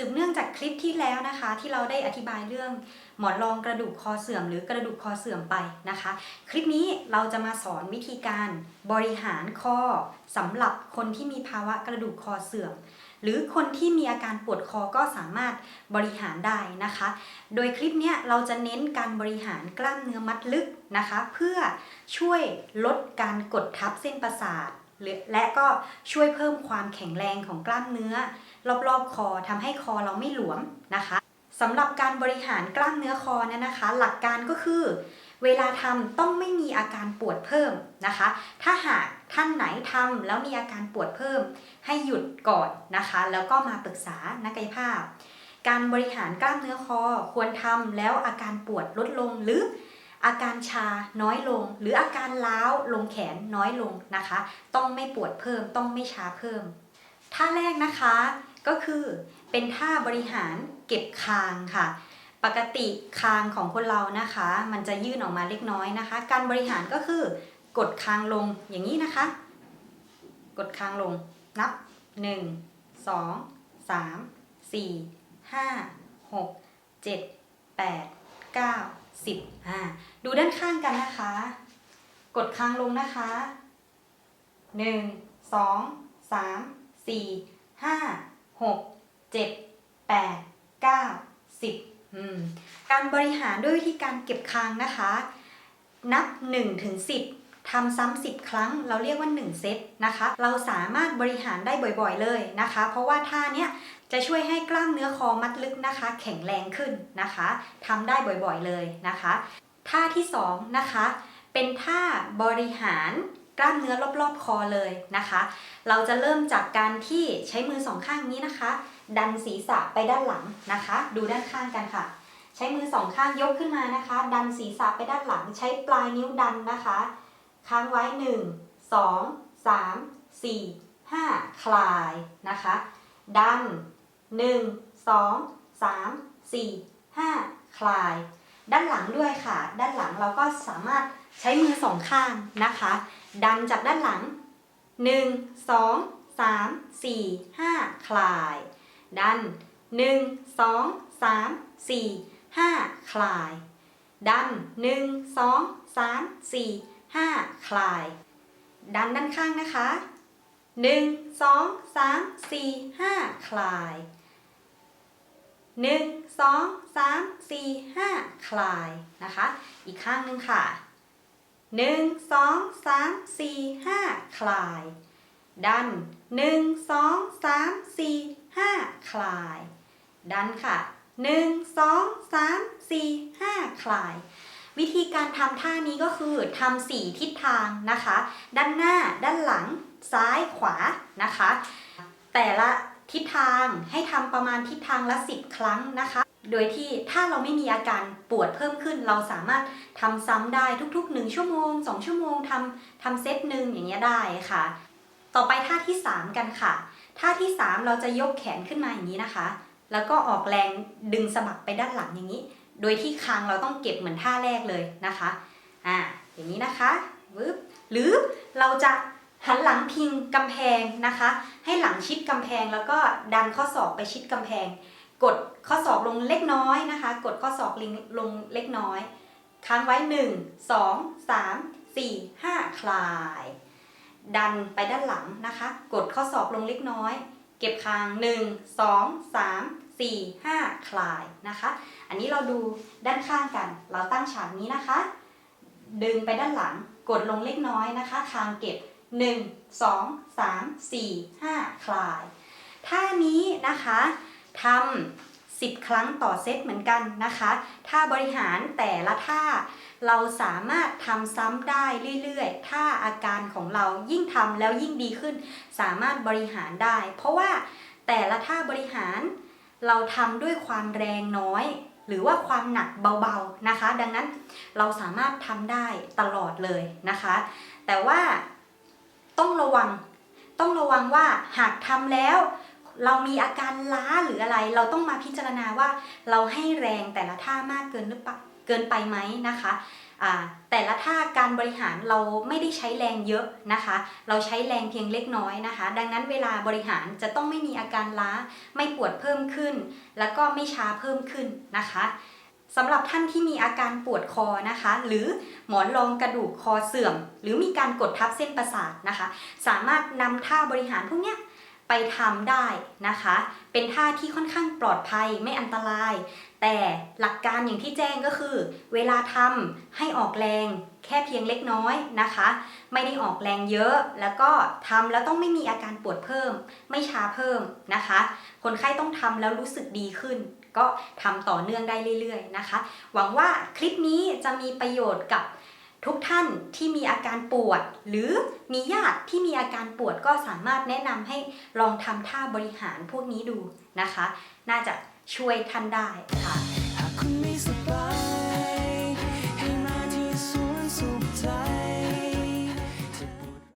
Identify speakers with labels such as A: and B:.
A: สืบเนื่องจากคลิปที่แล้วนะคะ ที่เราได้อธิบายเรื่องหมอนรองกระดูกคอเสื่อม หรือกระดูกคอเสื่อมไปนะคะ คลิปนี้เราจะมาสอนวิธีการบริหารข้อสำหรับคนที่มีภาวะกระดูกคอเสื่อม หรือคนที่มีอาการปวดคอก็สามารถบริหารได้นะคะ โดยคลิปนี้เราจะเน้นการบริหารกล้ามเนื้อมัดลึกนะคะ เพื่อช่วยลดการกดทับเส้นประสาทและก็ช่วยเพิ่มความแข็งแรงของกล้ามเนื้อ รอบๆ คอทำให้คอเราไม่หลวมนะคะสำหรับการบริหารกล้ามเนื้อคอเนยนะคะ หลักการก็คือ เวลาทำต้องไม่มีอาการปวดเพิ่มนะคะ ถ้าหากท่านไหนทำแล้วมีอาการปวดเพิ่ม ให้หยุดก่อนนะคะ แล้วก็มาปรึกษานักกายภาพ การบริหารกล้ามเนื้อคอควรทำแล้วอาการปวดลดลงหรืออาการชาน้อยลง หรืออาการล้าวลงแขนน้อยลงนะคะ ต้องไม่ปวดเพิ่มต้องไม่ชาเพิ่มท่าแรกนะคะ ก็คือเป็นท่าบริหารเก็บคางค่ะ ปกติคางของคนเรานะคะ มันจะยื่นออกมาเล็กน้อยนะคะ การบริหารก็คือกดคางลงอย่างนี้นะคะ กดคางลงนับ 1 2 3 4 5 6 7 8 9 10อ่าดูด้านข้างกันนะคะ กดคางลงนะคะ 1 2 3 4 5 6 7 8 9 10อืมการบริหารด้วยวิธีการเก็บคางนะคะ นับ1ถึง10ทำซ้ำ10ครั้ง เราเรียกว่า 1 เซตนะคะ เราสามารถบริหารได้บ่อยๆเลยนะคะ เพราะว่าท่าเนี้ยจะช่วยให้กล้ามเนื้อคอมัดลึกนะคะ แข็งแรงขึ้นนะคะทำได้บ่อยๆเลยนะคะ ท่าที่2นะคะ เป็นท่าบริหาร กล้ามเนื้อรอบๆคอเลยนะคะ เราจะเริ่มจากการที่ใช้มือสองข้างนี้นะคะ ดันศีรษะไปด้านหลังนะคะ ดูด้านข้างกันค่ะ ใช้มือสองข้างยกขึ้นมานะคะ ดันศีรษะไปด้านหลัง ใช้ปลายนิ้วดันนะคะ ค้างไว้1 2 3 4 5คลายนะคะ ดัน1 2 3 4 5คลาย ด้านหลังด้วยค่ะ ด้านหลังเราก็สามารถใช้มือสองข้างนะคะ ดันจากด้านหลัง 1 2 3 4 5 คลาย ดัน 1 2 3 4 5 คลาย ดัน 1 2 3 4 5 คลาย ดันด้านข้างนะคะ 1 2 3 4 5 คลาย 1 2 3 4 5 คลายนะคะ อีกข้างนึงค่ะ หนึ่งค่ะ1 2 3 4 5คลาย ดัน1 2 3 4 5คลาย ดันค่ะ1 2 3 4 5คลาย วิธีการทำท่านี้ก็คือทำสี่ทิศทางนะคะ ด้านหน้าด้านหลัง ซ้ายขวานะคะ แต่ละทิศทางให้ทำประมาณทิศทางละ10ครั้งนะคะ โดยที่ถ้าเราไม่มีอาการปวดเพิ่มขึ้น เราสามารถทำซ้ำได้ทุกๆ 1 ชั่วโมง 2 ชั่วโมงทำทำเซตหนึ่งอย่างเงี้ยได้ค่ะ ต่อไปท่าที่ 3 กันค่ะ ท่าที่ 3 เราจะยกแขนขึ้นมาอย่างนี้นะคะ แล้วก็ออกแรงดึงสะบักไปด้านหลังอย่างนี้ โดยที่คางเราต้องเก็บเหมือนท่าแรกเลยนะคะอ่าอย่างนี้นะคะวึบหรือเราจะหันหลังพิงกำแพงนะคะ ให้หลังชิดกำแพงแล้วก็ดันข้อศอกไปชิดกำแพง กดข้อศอกลงเล็กน้อยนะคะ กดข้อศอกลิงลงเล็กน้อย ค้างไว้ 1 2 3 4 5 คลาย ดันไปด้านหลังนะคะ กดข้อศอกลงเล็กน้อย เก็บคาง 1 2 3 4 5 คลายนะคะ อันนี้เราดูด้านข้างกัน เราตั้งฉากนี้นะคะ ดึงไปด้านหลัง กดลงเล็กน้อยนะคะ คางเก็บ 1 2 3 4 5 คลาย ท่านี้นะคะ ทำ10 ครั้งต่อเซตเหมือนกันนะคะท่าบริหารแต่ละท่า เราสามารถทำซ้ำได้เรื่อยๆ ถ้าอาการของเรายิ่งทำแล้วยิ่งดีขึ้น สามารถบริหารได้ เพราะว่าแต่ละท่าบริหาร เราทำด้วยความแรงน้อย หรือว่าความหนักเบาๆนะคะ ดังนั้นเราสามารถทำได้ตลอดเลยนะคะ แต่ว่าต้องระวัง ต้องระวังว่าหากทำแล้ว เรามีอาการล้าหรืออะไร เราต้องมาพิจารณาว่าเราให้แรงแต่ละท่ามากเกินหรือเปล่าเกินไปไหมนะคะแต่ละท่าการบริหารเราไม่ได้ใช้แรงเยอะนะคะ เราใช้แรงเพียงเล็กน้อยนะคะ ดังนั้นเวลาบริหารจะต้องไม่มีอาการล้า ไม่ปวดเพิ่มขึ้น แล้วก็ไม่ช้าเพิ่มขึ้นนะคะสำหรับท่านที่มีอาการปวดคอนะคะ หรือหมอนรองกระดูกคอเสื่อม หรือมีการกดทับเส้นประสาทนะคะ สามารถนำท่าบริหารพวกนี้ ไปทำได้นะคะ เป็นท่าที่ค่อนข้างปลอดภัยไม่อันตราย แต่หลักการอย่างที่แจ้งก็คือ เวลาทำให้ออกแรงแค่เพียงเล็กน้อยนะคะ ไม่ได้ออกแรงเยอะ แล้วก็ทำแล้วต้องไม่มีอาการปวดเพิ่ม ไม่ช้าเพิ่มนะคะ คนไข้ต้องทำแล้วรู้สึกดีขึ้น ก็ทำต่อเนื่องได้เรื่อยๆนะคะ หวังว่าคลิปนี้จะมีประโยชน์กับ ทุกท่านที่มีอาการปวด หรือมีญาติที่มีอาการปวดก็สามารถแนะนำให้ลองทำท่าบริหารพวกนี้ดูนะคะ น่าจะช่วยท่านได้ค่ะ